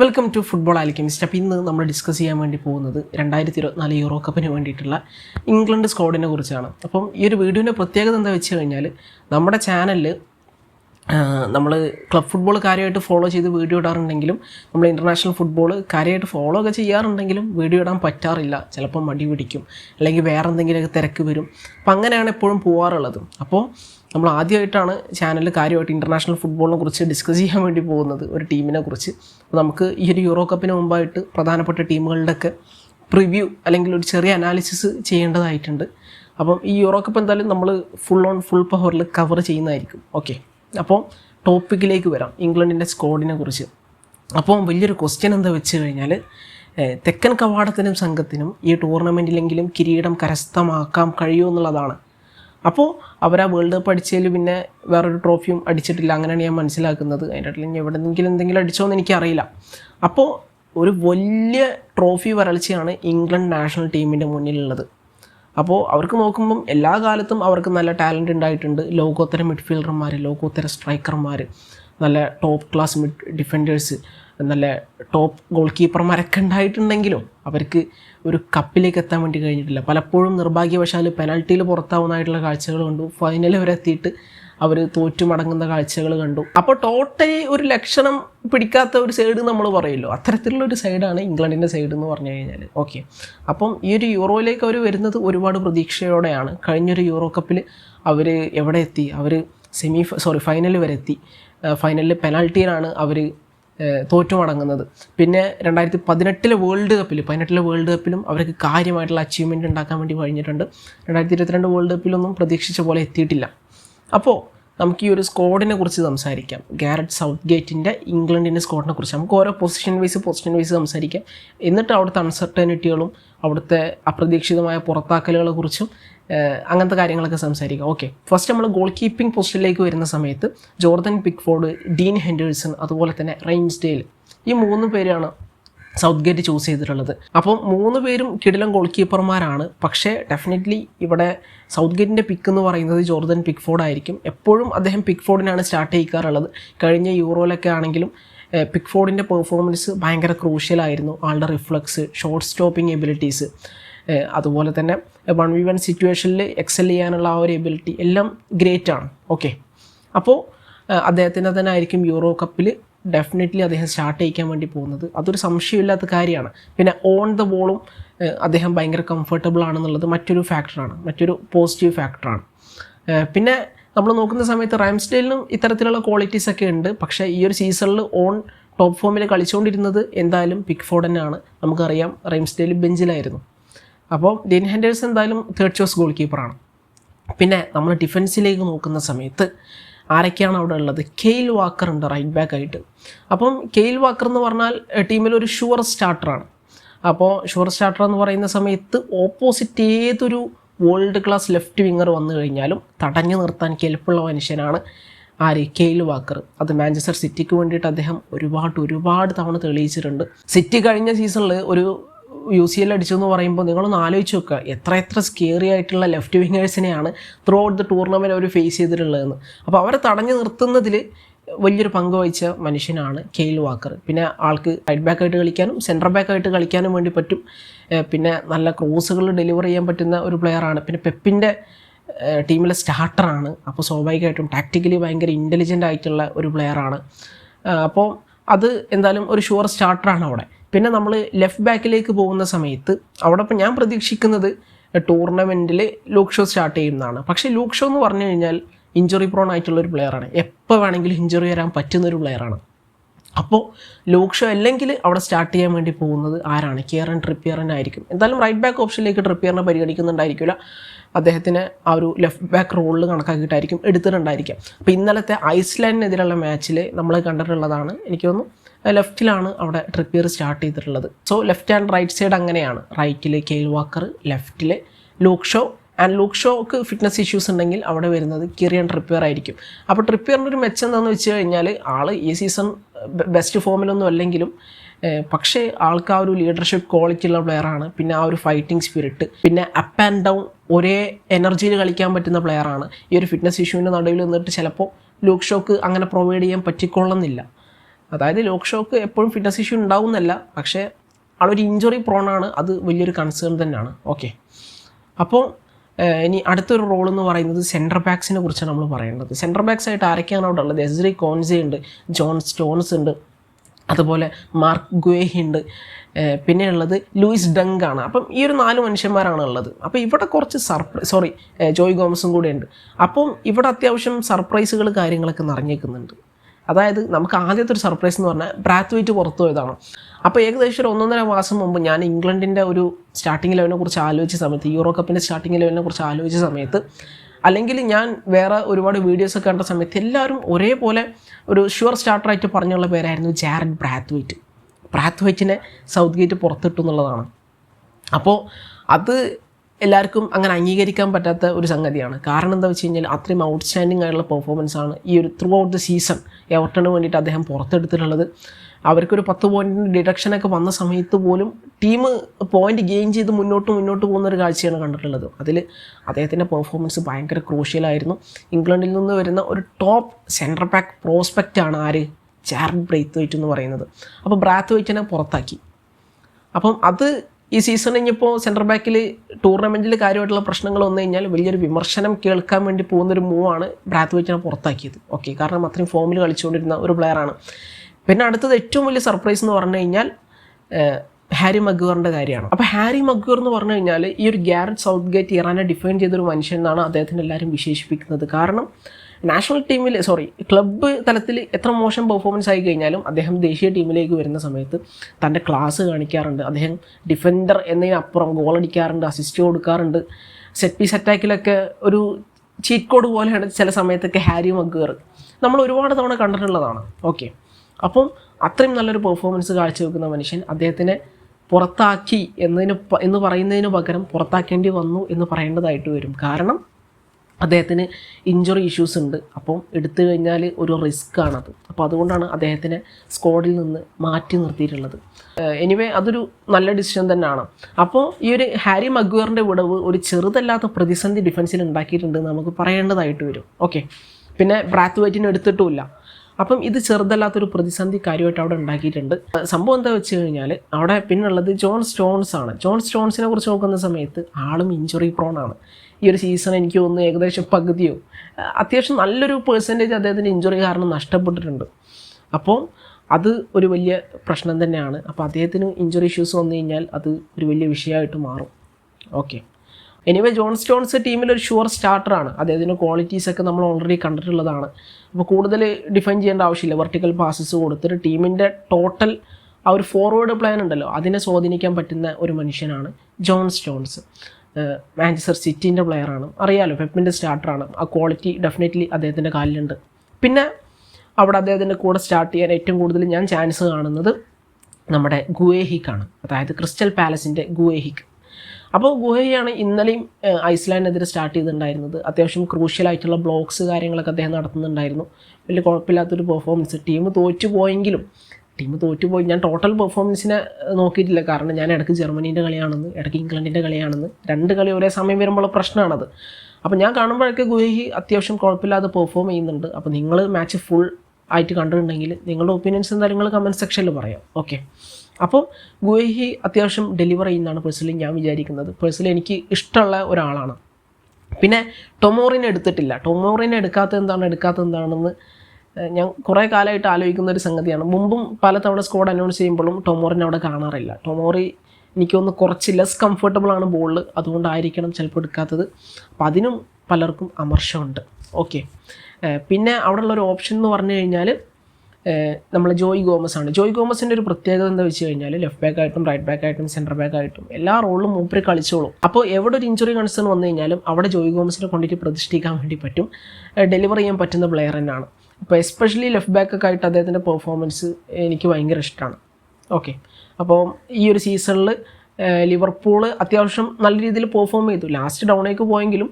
Welcome to football ആലിക്കമിസ്റ്റ്. അപ്പോൾ ഇന്ന് നമ്മൾ ഡിസ്കസ് ചെയ്യാൻ വേണ്ടി പോകുന്നത് രണ്ടായിരത്തി ഇരുപത്തിനാല് യൂറോ കപ്പിന് വേണ്ടിയിട്ടുള്ള ഇംഗ്ലണ്ട് സ്ക്വാഡിനെ കുറിച്ചാണ്. അപ്പം ഈ ഒരു വീഡിയോന്റെ പ്രത്യേകത എന്താ വെച്ച് കഴിഞ്ഞാൽ നമ്മുടെ ചാനലിൽ നമ്മൾ ക്ലബ് ഫുട്ബോൾ കാര്യമായിട്ട് ഫോളോ ചെയ്ത് വീഡിയോ ഇടാറുണ്ടെങ്കിലും നമ്മൾ ഇന്റർനാഷണൽ ഫുട്ബോൾ കാര്യമായിട്ട് ഫോളോ ഒക്കെ ചെയ്യാറുണ്ടെങ്കിലും വീഡിയോ ഇടാൻ പറ്റാറില്ല. ചിലപ്പോൾ മടി പിടിക്കും. അല്ലെങ്കിൽ വേറെ എന്തെങ്കിലുമൊക്കെ തിരക്ക് വരും. അപ്പം അങ്ങനെയാണ് എപ്പോഴും പോകാറുള്ളത് അപ്പോൾ നമ്മൾ ആദ്യമായിട്ടാണ് ചാനലിൽ കാര്യമായിട്ട് ഇന്റർനാഷണൽ ഫുട്ബോളിനെ കുറിച്ച് ഡിസ്കസ് ചെയ്യാൻ വേണ്ടി പോകുന്നത്. ഒരു ടീമിനെ കുറിച്ച്. അപ്പോൾ നമുക്ക് ഈ ഒരു യൂറോ കപ്പിന് മുമ്പായിട്ട് പ്രധാനപ്പെട്ട ടീമുകളുടെയൊക്കെ പ്രിവ്യൂ അല്ലെങ്കിൽ ഒരു ചെറിയ അനാലിസിസ് ചെയ്യേണ്ടതായിട്ടുണ്ട്. അപ്പം ഈ യൂറോ കപ്പ് എന്തായാലും നമ്മൾ ഫുൾ ഓൺ ഫുൾ പവറിൽ കവർ ചെയ്യുന്നതായിരിക്കും. ഓക്കെ അപ്പോൾ ടോപ്പിക്കിലേക്ക് വരാം. ഇംഗ്ലണ്ടിന്റെ സ്കോഡിനെ കുറിച്ച്. അപ്പോൾ വലിയൊരു ക്വസ്റ്റ്യൻ എന്താ വെച്ച് കഴിഞ്ഞാൽ തെക്കൻ കവാടത്തിനും സംഘത്തിനും ഈ ടൂർണമെന്റിലെങ്കിലും കിരീടം കരസ്ഥമാക്കാൻ കഴിയൂ എന്നുള്ളതാണ്. അപ്പോൾ അവർ ആ വേൾഡ് കപ്പ് അടിച്ചതിൽ പിന്നെ വേറൊരു ട്രോഫിയും അടിച്ചിട്ടില്ല. അങ്ങനെയാണ് ഞാൻ മനസ്സിലാക്കുന്നത്. അതിന്റെ ഇടയിൽ എവിടെന്നെങ്കിലും എന്തെങ്കിലും അടിച്ചോന്ന് എനിക്കറിയില്ല. അപ്പോൾ ഒരു വലിയ ട്രോഫി വരൾച്ചയാണ് ഇംഗ്ലണ്ട് നാഷണൽ ടീമിന്റെ മുന്നിലുള്ളത്. അപ്പോൾ അവർക്ക് നോക്കുമ്പം എല്ലാ കാലത്തും അവർക്ക് നല്ല ടാലന്റ് ഉണ്ടായിട്ടുണ്ട്. ലോകോത്തര മിഡ്ഫീൽഡർമാർ ലോകോത്തര സ്ട്രൈക്കർമാർ നല്ല ടോപ്പ് ക്ലാസ് മിഡ് ഡിഫൻഡേഴ്സ് നല്ല ടോപ്പ് ഗോൾ കീപ്പർമാരൊക്കെ ഉണ്ടായിട്ടുണ്ടെങ്കിലും അവർക്ക് ഒരു കപ്പിലേക്ക് എത്താൻ വേണ്ടി കഴിഞ്ഞിട്ടില്ല. പലപ്പോഴും നിർഭാഗ്യവശാൽ പെനാൽറ്റിയിൽ പുറത്താവുന്നതായിട്ടുള്ള കാഴ്ചകൾ കണ്ടു. ഫൈനൽ വരെ എത്തിയിട്ട് അവർ തോറ്റു മടങ്ങുന്ന കാഴ്ചകൾ കണ്ടു. അപ്പോൾ ടോട്ടലി ഒരു ലക്ഷണം പിടിക്കാത്ത ഒരു സൈഡ് നമ്മൾ പറയുമല്ലോ അത്തരത്തിലുള്ള ഒരു സൈഡാണ് ഇംഗ്ലണ്ടിന്റെ സൈഡ് എന്ന് പറഞ്ഞു കഴിഞ്ഞാൽ ഓക്കെ. അപ്പം ഈ ഒരു യൂറോയിലേക്ക് അവർ വരുന്നത് ഒരുപാട് പ്രതീക്ഷയോടെയാണ്. കഴിഞ്ഞൊരു യൂറോ കപ്പിൽ അവർ എവിടെ എത്തി? അവർ സെമി സോറി ഫൈനൽ വരെ എത്തി. ഫൈനലിൽ പെനാൽറ്റിയിലാണ് അവർ തോറ്റു മടങ്ങുന്നത് പിന്നെ രണ്ടായിരത്തി പതിനെട്ടിലെ വേൾഡ് കപ്പിൽ പതിനെട്ടിലെ വേൾഡ് കപ്പിലും അവർക്ക് കാര്യമായിട്ടുള്ള അച്ചീവ്മെന്റ് ഉണ്ടാക്കാൻ വേണ്ടി കഴിഞ്ഞിട്ടുണ്ട്. രണ്ടായിരത്തി ഇരുപത്തിരണ്ട് വേൾഡ് കപ്പിലൊന്നും പ്രതീക്ഷിച്ച പോലെ എത്തിയിട്ടില്ല. അപ്പോൾ നമുക്ക് ഈ ഒരു സ്കോഡിനെ കുറിച്ച് സംസാരിക്കാം. ഗാരറ്റ് സൗത്ത് ഗേറ്റിന്റെ ഇംഗ്ലണ്ടിന്റെ സ്കോഡിനെ കുറിച്ച്. നമുക്ക് ഓരോ പൊസിഷൻ വൈസ് പൊസിഷൻ വൈസ് സംസാരിക്കാം. എന്നിട്ട് അവിടുത്തെ അൺസർട്ടനിറ്റികളും അവിടുത്തെ അപ്രതീക്ഷിതമായ പുറത്താക്കലുകളെ കുറിച്ചും അങ്ങനത്തെ കാര്യങ്ങളൊക്കെ സംസാരിക്കാം. ഓക്കെ ഫസ്റ്റ് നമ്മൾ ഗോൾ കീപ്പിംഗ് പൊസിഷനിലേക്ക് വരുന്ന സമയത്ത് ജോർദൻ പിക്ഫോർഡ് ഡീൻ ഹെൻഡേഴ്സൺ അതുപോലെ തന്നെ റെയിൻസ്റ്റേൽ ഈ മൂന്ന് പേരാണ് സൗത്ത് ഗേറ്റ് ചൂസ് ചെയ്തിട്ടുള്ളത്. അപ്പോൾ മൂന്ന് പേരും കിടിലം ഗോൾ കീപ്പർമാരാണ് പക്ഷേ ഡെഫിനറ്റ്ലി ഇവിടെ സൗത്ത് ഗേറ്റിന്റെ പിക്ക് എന്ന് പറയുന്നത് ജോർദൻ പിക്ഫോർഡ് ആയിരിക്കും. എപ്പോഴും അദ്ദേഹം പിക്ഫോർഡിനാണ് സ്റ്റാർട്ട് ചെയ്യിക്കാറുള്ളത്. കഴിഞ്ഞ യൂറോയിലൊക്കെ ആണെങ്കിലും പിക്ഫോർഡിന്റെ പെർഫോമൻസ് ഭയങ്കര ക്രൂഷ്യലായിരുന്നു ആളുടെ റിഫ്ലക്സ് ഷോർട്ട് സ്റ്റോപ്പിംഗ് എബിലിറ്റീസ് അതുപോലെ തന്നെ വൺ വി വൺ സിറ്റുവേഷനിൽ എക്സൽ ചെയ്യാനുള്ള ആ ഒരു എബിലിറ്റി എല്ലാം ഗ്രേറ്റ് ആണ്. ഓക്കെ അപ്പോൾ അദ്ദേഹത്തിന്റെ തന്നെ ആയിരിക്കും യൂറോ കപ്പിൽ ഡെഫിനറ്റ്ലി അദ്ദേഹം സ്റ്റാർട്ട് ചെയ്യിക്കാൻ വേണ്ടി പോകുന്നത്. അതൊരു സംശയമില്ലാത്ത കാര്യമാണ്. പിന്നെ ഓൺ ദ ബോളും അദ്ദേഹം ഭയങ്കര കംഫർട്ടബിൾ ആണെന്നുള്ളത് മറ്റൊരു ഫാക്ടറാണ് മറ്റൊരു പോസിറ്റീവ് ഫാക്ടറാണ് പിന്നെ നമ്മൾ നോക്കുന്ന സമയത്ത് റൈംസ്റ്റൈലിനും ഇത്തരത്തിലുള്ള ക്വാളിറ്റീസ് ഒക്കെ ഉണ്ട്. പക്ഷേ ഈ ഒരു സീസണിൽ ഓൺ ടോപ്പ് ഫോമിൽ കളിച്ചുകൊണ്ടിരുന്നത് എന്തായാലും പിക്ക് ഫോർഡനാണ് നമുക്കറിയാം റൈംസ്റ്റൈൽ ബെഞ്ചിലായിരുന്നു. അപ്പോൾ ഡെൻ ഹെൻഡേഴ്സ് എന്തായാലും തേർഡ് ചോയ്സ് ഗോൾ കീപ്പറാണ് പിന്നെ നമ്മൾ ഡിഫൻസിലേക്ക് നോക്കുന്ന സമയത്ത് ആരൊക്കെയാണ് അവിടെ ഉള്ളത്? കെയിൽ വാക്കർ ഉണ്ട് റൈറ്റ് ബാക്ക് ആയിട്ട്. അപ്പം കെയിൽ വാക്കർ എന്ന് പറഞ്ഞാൽ ടീമിൽ ഒരു ഷുവർ സ്റ്റാർട്ടറാണ് അപ്പോൾ ഷുവർ സ്റ്റാർട്ടർ എന്ന് പറയുന്ന സമയത്ത് ഓപ്പോസിറ്റ് ഏതൊരു വേൾഡ് ക്ലാസ് ലെഫ്റ്റ് വിങ്ങർ വന്നു കഴിഞ്ഞാലും തടഞ്ഞു നിർത്താൻ കെൽപ്പുള്ള മനുഷ്യനാണ് ആര്? കെയിൽ വാക്കർ. അത് മാഞ്ചസ്റ്റർ സിറ്റിക്ക് വേണ്ടിയിട്ട് അദ്ദേഹം ഒരുപാട് ഒരുപാട് തവണ തെളിയിച്ചിട്ടുണ്ട്. സിറ്റി കഴിഞ്ഞ സീസണിൽ ഒരു യു സി എൽ അടിച്ചു എന്ന് പറയുമ്പോൾ നിങ്ങളൊന്ന് ആലോചിച്ച് നോക്കുക. എത്ര എത്ര സ്കേറി ആയിട്ടുള്ള ലെഫ്റ്റ് വിങ്ങേഴ്സിനെയാണ് ത്രൂ ഔട്ട് ദ ടൂർണമെന്റ് അവർ ഫേസ് ചെയ്തിട്ടുള്ളതെന്ന്. അപ്പോൾ അവരെ തടഞ്ഞു നിർത്തുന്നതിൽ വലിയൊരു പങ്ക് വഹിച്ച മനുഷ്യനാണ് കെയിൽ വാക്കർ. പിന്നെ ആൾക്ക് റൈറ്റ് ബാക്ക് ആയിട്ട് കളിക്കാനും സെന്റർ ബാക്ക് ആയിട്ട് കളിക്കാനും വേണ്ടി പറ്റും. പിന്നെ നല്ല ക്രോസുകൾ ഡെലിവർ ചെയ്യാൻ പറ്റുന്ന ഒരു പ്ലെയറാണ് പിന്നെ പെപ്പിന്റെ ടീമിലെ സ്റ്റാർട്ടറാണ് അപ്പോൾ സ്വാഭാവികമായിട്ടും ടാക്ടിക്കലി ഭയങ്കര ഇന്റലിജന്റ് ആയിട്ടുള്ള ഒരു പ്ലെയറാണ് അപ്പോൾ അത് എന്തായാലും ഒരു ഷുവർ സ്റ്റാർട്ടറാണ് അവിടെ. പിന്നെ നമ്മൾ ലെഫ്റ്റ് ബാക്കിലേക്ക് പോകുന്ന സമയത്ത് അവിടെ ഇപ്പം ഞാൻ പ്രതീക്ഷിക്കുന്നത് ടൂർണമെന്റിൽ ലൂക്ക് ഷോ സ്റ്റാർട്ട് ചെയ്യുന്നതാണ്. പക്ഷേ ലൂക്ക് ഷോ എന്ന് പറഞ്ഞു കഴിഞ്ഞാൽ ഇഞ്ചുറി പ്രോൺ ആയിട്ടുള്ള ഒരു പ്ലെയറാണ് എപ്പോൾ വേണമെങ്കിലും ഇഞ്ചുറി വരാൻ പറ്റുന്ന ഒരു പ്ലെയറാണ് അപ്പോൾ ലൂക്ക് ഷോ അല്ലെങ്കിൽ അവിടെ സ്റ്റാർട്ട് ചെയ്യാൻ വേണ്ടി പോകുന്നത് ആരാണ്? കിയറൻ ട്രിപ്പിയറൻ ആയിരിക്കും. എന്തായാലും റൈറ്റ് ബാക്ക് ഓപ്ഷനിലേക്ക് ട്രിപ്പിയറിനെ പരിഗണിക്കുന്നുണ്ടായിരിക്കില്ല. അദ്ദേഹത്തിന് ആ ഒരു ലെഫ്റ്റ് ബാക്ക് റോളിൽ കണക്കാക്കിയിട്ടായിരിക്കും എടുത്തിട്ടുണ്ടായിരിക്കാം അപ്പോൾ ഇന്നലത്തെ ഐസ്ലാൻഡിനെതിരെയുള്ള മാച്ചിൽ നമ്മൾ കണ്ടിട്ടുള്ളതാണ്. എനിക്ക് തോന്നുന്നു ലെഫ്റ്റിലാണ് അവിടെ ട്രിപ്പിയർ സ്റ്റാർട്ട് ചെയ്തിട്ടുള്ളത്. So left and right side അങ്ങനെയാണ്. റൈറ്റിൽ കെയിൽ വാക്കർ ലെഫ്റ്റിൽ ലൂക്ക് ഷോ ആൻഡ് ലൂക്ക് ഷോക്ക് ഫിറ്റ്നസ് ഇഷ്യൂസ് ഉണ്ടെങ്കിൽ അവിടെ വരുന്നത് കിറിയൻ ട്രിപ്പിയർ ആയിരിക്കും. അപ്പോൾ ട്രിപ്പിയറിന്റെ ഒരു മെച്ചം എന്താണെന്ന് വെച്ച് കഴിഞ്ഞാൽ ആൾ ഈ സീസൺ ബെസ്റ്റ് ഫോമിലൊന്നും അല്ലെങ്കിലും പക്ഷേ ആൾക്ക് ആ ഒരു ലീഡർഷിപ്പ് ക്വാളിറ്റി ഉള്ള പ്ലെയറാണ് പിന്നെ ആ ഒരു ഫൈറ്റിംഗ് സ്പിരിറ്റ് പിന്നെ അപ്പ് ആൻഡ് ഡൗൺ ഒരേ എനർജിയിൽ കളിക്കാൻ പറ്റുന്ന പ്ലെയറാണ് ഈ ഒരു ഫിറ്റ്നസ് ഇഷ്യൂവിന്റെ നടുവിൽ നിന്നിട്ട് ചിലപ്പോൾ ലൂക്ക് ഷോക്ക് അങ്ങനെ പ്രൊവൈഡ് ചെയ്യാൻ പറ്റിക്കൊള്ളുന്നില്ല. അതായത് ലോക്ക് ഷോക്ക് എപ്പോഴും ഫിറ്റ്നസ് ഇഷ്യൂ ഉണ്ടാവുന്നല്ല പക്ഷേ ആളൊരു ഇഞ്ചുറി പ്രോണാണ് അത് വലിയൊരു കൺസേൺ തന്നെയാണ്. ഓക്കെ അപ്പോൾ ഇനി അടുത്തൊരു റോൾ എന്ന് പറയുന്നത് സെന്റർ ബാക്സിനെ കുറിച്ചാണ് നമ്മൾ പറയേണ്ടത്. സെന്റർ ബാക്സ് ആയിട്ട് ആരൊക്കെയാണ് അവിടെ ഉള്ളത്? എസ്രി കോൺസെ ഉണ്ട് ജോൺ സ്റ്റോൺസ് ഉണ്ട് അതുപോലെ മാർക്ക് ഗുവേഹി ഉണ്ട് പിന്നെ ഉള്ളത് ലൂയിസ് ഡങ്ക് ആണ്. അപ്പം ഈ ഒരു നാല് മനുഷ്യന്മാരാണ് ഉള്ളത്. അപ്പോൾ ഇവിടെ കുറച്ച് സർപ്രൈസ് സോറി ജോയ് ഗോമസും കൂടെ ഉണ്ട്. അപ്പം ഇവിടെ അത്യാവശ്യം സർപ്രൈസുകൾ കാര്യങ്ങളൊക്കെ നിറഞ്ഞേക്കുന്നുണ്ട്. അതായത് നമുക്ക് ആദ്യത്തെ ഒരു സർപ്രൈസ് എന്ന് പറഞ്ഞാൽ ബ്രാത്ത്വൈറ്റ് പുറത്തു പോയതാണ്. അപ്പോൾ ഏകദേശം ഒരു ഒന്നൊന്നര മാസം മുമ്പ് ഞാൻ ഇംഗ്ലണ്ടിന്റെ ഒരു സ്റ്റാർട്ടിംഗ് ലെവലിനെ കുറിച്ച് ആലോചിച്ച സമയത്ത് യൂറോ കപ്പിന്റെ സ്റ്റാർട്ടിംഗ് ലെവലിനെ കുറിച്ച് ആലോചിച്ച സമയത്ത് അല്ലെങ്കിൽ ഞാൻ വേറെ ഒരുപാട് വീഡിയോസ് ഒക്കെ കണ്ട സമയത്ത് എല്ലാവരും ഒരേപോലെ ഒരു ഷുവർ സ്റ്റാർട്ടറായിട്ട് പറഞ്ഞുള്ള പേരായിരുന്നു ജാരഡ് ബ്രാത്ത്വൈറ്റ് ബ്രാത്ത്വൈറ്റിനെ സൗത്ത് ഗേറ്റ് പുറത്തിട്ടു എന്നുള്ളതാണ്. അപ്പോൾ അത് എല്ലാവർക്കും അങ്ങനെ അംഗീകരിക്കാൻ പറ്റാത്ത ഒരു സംഗതിയാണ്. കാരണം എന്താ വെച്ച് കഴിഞ്ഞാൽ അത്രയും ഔട്ട്സ്റ്റാൻഡിങ് ആയിട്ടുള്ള പെർഫോമൻസ് ആണ് ഈ ഒരു ത്രൂ ഔട്ട് ദ സീസൺ എവർട്ടണ് വേണ്ടിയിട്ട് അദ്ദേഹം പുറത്തെടുത്തിട്ടുള്ളത്. അവർക്കൊരു പത്ത് പോയിന്റിന്റെ ഡിഡക്ഷനൊക്കെ വന്ന സമയത്ത് പോലും ടീം പോയിന്റ് ഗെയിൻ ചെയ്ത് മുന്നോട്ട് മുന്നോട്ട് പോകുന്ന ഒരു കാഴ്ചയാണ് കണ്ടിട്ടുള്ളത്. അതിൽ അദ്ദേഹത്തിന്റെ പെർഫോമൻസ് ഭയങ്കര ക്രൂഷ്യലായിരുന്നു ഇംഗ്ലണ്ടിൽ നിന്ന് വരുന്ന ഒരു ടോപ്പ് സെൻട്രൽ ബാക്ക് പ്രോസ്പെക്റ്റ് ആണ് ആര്? ചാർ ബ്രേത്ത് വെയിറ്റ് എന്ന് പറയുന്നത്. അപ്പോൾ ബ്രാത്ത് വെയിറ്റിനെ പുറത്താക്കി. അപ്പം അത് ഈ സീസൺ കഴിഞ്ഞപ്പോൾ സെന്റർ ബാക്കിൽ ടൂർണമെന്റിൽ കാര്യമായിട്ടുള്ള പ്രശ്നങ്ങൾ വന്നു കഴിഞ്ഞാൽ വലിയൊരു വിമർശനം കേൾക്കാൻ വേണ്ടി പോകുന്നൊരു മൂവാണ് ബ്രാത്ത് വെച്ചിനെ പുറത്താക്കിയത്. ഓക്കെ കാരണം അത്രയും ഫോമിൽ കളിച്ചുകൊണ്ടിരുന്ന ഒരു പ്ലെയറാണ് പിന്നെ അടുത്തത് ഏറ്റവും വലിയ സർപ്രൈസ് എന്ന് പറഞ്ഞു കഴിഞ്ഞാൽ ഹാരി മഗ്വറിന്റെ കാര്യമാണ്. അപ്പോൾ ഹാരി മഗ്വർ എന്ന് പറഞ്ഞു കഴിഞ്ഞാൽ ഈ ഒരു ഗ്യാരറ്റ് സൗത്ത് ഗേറ്റ് ഇറാനെ ഡിഫൈൻ ചെയ്തൊരു മനുഷ്യൻ എന്നാണ് അദ്ദേഹത്തിന് എല്ലാവരും വിശേഷിപ്പിക്കുന്നത്. കാരണം നാഷണൽ ടീമിൽ സോറി ക്ലബ്ബ് തലത്തിൽ എത്ര മോശം പെർഫോമൻസ് ആയി കഴിഞ്ഞാലും അദ്ദേഹം ദേശീയ ടീമിലേക്ക് വരുന്ന സമയത്ത് തന്റെ ക്ലാസ് കാണിക്കാറുണ്ട്. അദ്ദേഹം ഡിഫൻഡർ എന്നതിനപ്പുറം ഗോൾ അടിക്കാറുണ്ട് അസിസ്റ്റ് കൊടുക്കാറുണ്ട്. സെറ്റ് പീസ് അറ്റാക്കിലൊക്കെ ഒരു ചീറ്റ് കോഡ് പോലെയാണ് ചില സമയത്തൊക്കെ ഹാരി മഗ്ഗർ നമ്മൾ ഒരുപാട് തവണ കണ്ടിട്ടുള്ളതാണ്. ഓക്കെ അപ്പം അത്രയും നല്ലൊരു പെർഫോമൻസ് കാഴ്ചവെക്കുന്ന മനുഷ്യൻ അദ്ദേഹത്തിനെ പുറത്താക്കി എന്നതിന് എന്ന് പറയുന്നതിന് പകരം പുറത്താക്കേണ്ടി വന്നു എന്ന് പറയേണ്ടതായിട്ട് വരും. കാരണം അദ്ദേഹത്തിന് ഇഞ്ചുറി ഇഷ്യൂസ് ഉണ്ട്. അപ്പം എടുത്തു കഴിഞ്ഞാൽ ഒരു റിസ്ക് ആണത്. അപ്പോൾ അതുകൊണ്ടാണ് അദ്ദേഹത്തിനെ സ്ക്വാഡിൽ നിന്ന് മാറ്റി നിർത്തിയിട്ടുള്ളത്. എനിവേ അതൊരു നല്ല ഡിസിഷൻ തന്നെയാണ്. അപ്പോൾ ഈ ഒരു ഹാരി മഗ്വറിന്റെ വിടവ് ഒരു ചെറുതല്ലാത്ത പ്രതിസന്ധി ഡിഫൻസിൽ ഉണ്ടാക്കിയിട്ടുണ്ട് നമുക്ക് പറയേണ്ടതായിട്ട് വരും. ഓക്കെ പിന്നെ ബ്രാത്ത് വൈറ്റിന് എടുത്തിട്ടുമില്ല. അപ്പം ഇത് ചെറുതല്ലാത്തൊരു പ്രതിസന്ധി കാര്യമായിട്ട് അവിടെ ഉണ്ടാക്കിയിട്ടുണ്ട്. സംഭവം എന്താ വെച്ച് കഴിഞ്ഞാൽ അവിടെ പിന്നുള്ളത് ജോൺ സ്റ്റോൺസ് ആണ്. ജോൺ സ്റ്റോൺസിനെ കുറിച്ച് നോക്കുന്ന സമയത്ത് ആളും ഇഞ്ചുറി പ്രോൺ ആണ്. ഈ ഒരു സീസൺ എനിക്ക് തോന്നുന്നു ഏകദേശം പകുതിയോ. അത്യാവശ്യം നല്ലൊരു പേഴ്സന്റേജ് അദ്ദേഹത്തിന്റെ ഇഞ്ചുറി കാരണം നഷ്ടപ്പെട്ടിട്ടുണ്ട്. അപ്പോൾ അത് ഒരു വലിയ പ്രശ്നം തന്നെയാണ്. അപ്പോൾ അദ്ദേഹത്തിന് ഇഞ്ചുറി ഇഷ്യൂസ് വന്നു കഴിഞ്ഞാൽ അത് ഒരു വലിയ വിഷയമായിട്ട് മാറും. ഓക്കെ എനിവേ ജോൺ സ്റ്റോൺസ് ടീമിൽ ഒരു ഷുവർ സ്റ്റാർട്ടറാണ് അദ്ദേഹത്തിന്റെ ക്വാളിറ്റീസൊക്കെ നമ്മൾ ഓൾറെഡി കണ്ടിട്ടുള്ളതാണ്. അപ്പോൾ കൂടുതൽ ഡിഫൈൻ ചെയ്യേണ്ട ആവശ്യമില്ല. വെർട്ടിക്കൽ പാസസ് കൊടുത്തിട്ട് ടീമിന്റെ ടോട്ടൽ ആ ഒരു ഫോർവേഡ് പ്ലാൻ ഉണ്ടല്ലോ അതിനെ സ്വാധീനിക്കാൻ പറ്റുന്ന ഒരു മനുഷ്യനാണ് ജോൺ സ്റ്റോൺസ് മാഞ്ചസ്റ്റർ സിറ്റിന്റെ പ്ലെയറാണ് അറിയാലോ പെപ്പിന്റെ സ്റ്റാർട്ടറാണ് ആ ക്വാളിറ്റി ഡെഫിനറ്റ്ലി അദ്ദേഹത്തിന്റെ കാലിലുണ്ട്. പിന്നെ അവിടെ അദ്ദേഹത്തിന്റെ കൂടെ സ്റ്റാർട്ട് ചെയ്യാൻ ഏറ്റവും കൂടുതൽ ഞാൻ ചാൻസ് കാണുന്നത് നമ്മുടെ ഗുവേഹിക്കാണ് അതായത് ക്രിസ്റ്റൽ പാലസിന്റെ ഗുവേഹിക്ക് അപ്പോൾ ഗുഹയാണ് ഇന്നലെയും ഐസ്ലാൻഡിനെതിരെ സ്റ്റാർട്ട് ചെയ്തിട്ടുണ്ടായിരുന്നത്. അത്യാവശ്യം ക്രൂഷ്യൽ ആയിട്ടുള്ള ബ്ലോക്സ് കാര്യങ്ങളൊക്കെ അദ്ദേഹം നടത്തുന്നുണ്ടായിരുന്നു. വലിയ കുഴപ്പമില്ലാത്തൊരു പെർഫോമൻസ് ടീം തോറ്റു പോയെങ്കിലും ടീം തോറ്റുപോയി. ഞാൻ ടോട്ടൽ പെർഫോമൻസിനെ നോക്കിയിട്ടില്ല. കാരണം ഞാൻ ഇടയ്ക്ക് ജർമ്മനീന്റെ കളിയാണെന്ന് ഇടയ്ക്ക് ഇംഗ്ലണ്ടിന്റെ കളിയാണെന്ന്. രണ്ട് കളി ഒരേ സമയം വരുമ്പോൾ പ്രശ്നമാണത് അപ്പോൾ ഞാൻ കാണുമ്പോഴൊക്കെ ഗുഹി അത്യാവശ്യം കുഴപ്പമില്ലാതെ പെർഫോം ചെയ്യുന്നുണ്ട്. അപ്പോൾ നിങ്ങൾ മാച്ച് ഫുൾ ആയിട്ട് കണ്ടിട്ടുണ്ടെങ്കിൽ നിങ്ങളുടെ ഒപ്പീനിയൻസ് എന്തായാലും നിങ്ങൾ കമന്റ് സെക്ഷനിൽ പറയാം. ഓക്കെ അപ്പോൾ ഗുഹി അത്യാവശ്യം ഡെലിവർ ചെയ്യുന്നതാണ് പേഴ്സണലി ഞാൻ വിചാരിക്കുന്നത്. പേഴ്സണലി എനിക്ക് ഇഷ്ടമുള്ള ഒരാളാണ്. പിന്നെ ടൊമോറിനെ എടുത്തിട്ടില്ല. ടൊമോറിനെ എടുക്കാത്ത എന്താണ്? എടുക്കാത്ത എന്താണെന്ന് ഞാൻ കുറേ കാലമായിട്ട് ആലോചിക്കുന്ന ഒരു സംഗതിയാണ്. മുമ്പും പലതവണ സ്കോഡ് അനൗൺസ് ചെയ്യുമ്പോഴും ടൊമോറിനെ അവിടെ കാണാറില്ല. ടൊമോറി എനിക്കൊന്ന് കുറച്ച് ലെസ് കംഫർട്ടബിൾ ആണ് ബോളിൽ അതുകൊണ്ടായിരിക്കണം ചിലപ്പോൾ എടുക്കാത്തത്. അപ്പം അതിനും പലർക്കും അമർഷമുണ്ട്. ഓക്കെ പിന്നെ അവിടെയുള്ള ഒരു ഓപ്ഷൻ എന്ന് പറഞ്ഞു കഴിഞ്ഞാൽ നമ്മൾ ജോയ് ഗോമസ് ആണ്. ജോയ് ഗോമസിന്റെ ഒരു പ്രത്യേകത എന്താ വെച്ച് കഴിഞ്ഞാൽ ലെഫ്റ്റ് ബാക്ക് ആയിട്ടും റൈറ്റ് ബാക്ക് ആയിട്ടും സെന്റർ ബാക്ക് ആയിട്ടും എല്ലാ റോളിലും മൂപ്പര് കളിച്ചോളും. അപ്പോൾ എവിടെ ഒരു ഇഞ്ചുറി കൺസേൺ വന്നു കഴിഞ്ഞാലും അവിടെ ജോയ് ഗോമസിനെ കൊണ്ടിട്ട് പ്രതിഷ്ഠിക്കാൻ വേണ്ടി പറ്റും. ഡെലിവർ ചെയ്യാൻ പറ്റുന്ന പ്ലെയർ തന്നെയാണ്. അപ്പോൾ എസ്പെഷ്യലി ലെഫ്റ്റ് ബാക്ക് ഒക്കെ ആയിട്ട് അദ്ദേഹത്തിന്റെ പെർഫോമൻസ് എനിക്ക് ഭയങ്കര ഇഷ്ടമാണ് ഓക്കെ അപ്പോൾ ഈ ഒരു സീസണിൽ ലിവർപൂൾ അത്യാവശ്യം നല്ല രീതിയിൽ പെർഫോം ചെയ്തു. ലാസ്റ്റ് ഡൗണേക്ക് പോയെങ്കിലും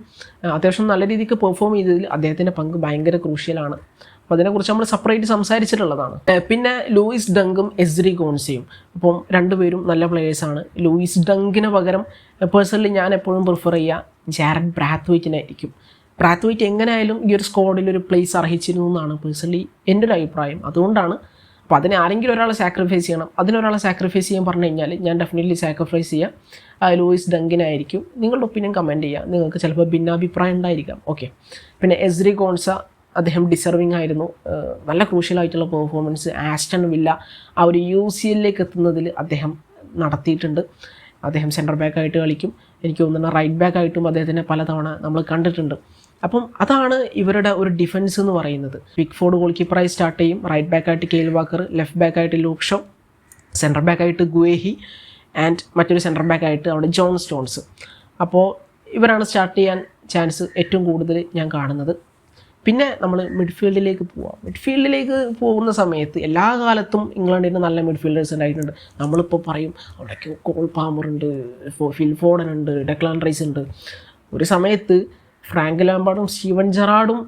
അത്യാവശ്യം നല്ല രീതിക്ക് പെർഫോം ചെയ്തതിൽ അദ്ദേഹത്തിന്റെ പങ്ക് ഭയങ്കര ക്രൂഷ്യലാണ് അപ്പോൾ അതിനെക്കുറിച്ച് നമ്മൾ സെപ്പറേറ്റ് സംസാരിച്ചിട്ടുള്ളതാണ്. പിന്നെ ലൂയിസ് ഡങ്കും എസ്രി ഗോൺസയും അപ്പം രണ്ടുപേരും നല്ല പ്ലേയേഴ്സാണ് ലൂയിസ് ഡങ്കിന് പകരം പേഴ്സണലി ഞാൻ എപ്പോഴും പ്രിഫർ ചെയ്യുക ജാരഡ് ബ്രാത്വൈറ്റിനായിരിക്കും ബ്രാത്വൈറ്റ് എങ്ങനെയായാലും ഈ ഒരു സ്ക്വാഡിൽ ഒരു പ്ലേസ് അർഹിച്ചിരുന്നു എന്നാണ് പേഴ്സണലി എന്റെ ഒരു അഭിപ്രായം. അതുകൊണ്ടാണ് അപ്പോൾ അതിനെ ആരെങ്കിലും ഒരാളെ സാക്രിഫൈസ് ചെയ്യണം. അതിനൊരാളെ സാക്രിഫൈസ് ചെയ്യാൻ പറഞ്ഞു കഴിഞ്ഞാൽ ഞാൻ ഡെഫിനറ്റ്ലി സാക്രിഫൈസ് ആ ലൂയിസ് ഡങ്കിനായിരിക്കും നിങ്ങളുടെ ഒപ്പീനിയൻ കമന്റ് ചെയ്യുക. നിങ്ങൾക്ക് ചിലപ്പോൾ ഭിന്നാഭിപ്രായം ഉണ്ടായിരിക്കാം. ഓക്കെ പിന്നെ എസ്രി കോൺസ അദ്ദേഹം ഡിസർവിങ് ആയിരുന്നു. നല്ല ക്രൂഷ്യൽ ആയിട്ടുള്ള പെർഫോമൻസ് ആസ്റ്റൺ വില്ല ആ ഒരു യു സി എല്ലിലേക്ക് എത്തുന്നതിൽ അദ്ദേഹം നടത്തിയിട്ടുണ്ട്. അദ്ദേഹം സെന്റർ ബാക്കായിട്ട് കളിക്കും. എനിക്ക് തോന്നുന്നു റൈറ്റ് ബാക്കായിട്ടും അദ്ദേഹത്തിനെ പലതവണ നമ്മൾ കണ്ടിട്ടുണ്ട്. അപ്പം അതാണ് ഇവരുടെ ഒരു ഡിഫൻസ് എന്ന് പറയുന്നത്. പിക് ഫോർഡ് ഗോൾ കീപ്പറായി സ്റ്റാർട്ട് ചെയ്യും. റൈറ്റ് ബാക്ക് ആയിട്ട് കെയിൽ വാക്കർ ലെഫ്റ്റ് ബാക്ക് ആയിട്ട് ലൂക്ഷോ സെന്റർ ബാക്ക് ആയിട്ട് ഗുവേഹി ആൻഡ് മറ്റൊരു സെന്റർ ബാക്ക് ആയിട്ട് അവിടെ ജോൺ സ്റ്റോൺസ് അപ്പോൾ ഇവരാണ് സ്റ്റാർട്ട് ചെയ്യാൻ ചാൻസ് ഏറ്റവും കൂടുതൽ ഞാൻ കാണുന്നത്. പിന്നെ നമ്മൾ മിഡ്ഫീൽഡിലേക്ക് പോവാം. മിഡ്ഫീൽഡിലേക്ക് പോകുന്ന സമയത്ത് എല്ലാ കാലത്തും ഇംഗ്ലണ്ടിന് നല്ല മിഡ്ഫീൽഡേഴ്സ് ഉണ്ടായിട്ടുണ്ട്. നമ്മളിപ്പോൾ പറയും അവിടേക്ക് കോൾ ഫോ- ഫിൽ ഫോഡൻ ഉണ്ട് ഡെക്ലാൻ റൈസ് ഉണ്ട്. ഒരു സമയത്ത് ഫ്രാങ്ക് ലാംബാർഡും സ്റ്റീവൻ ജെറാർഡും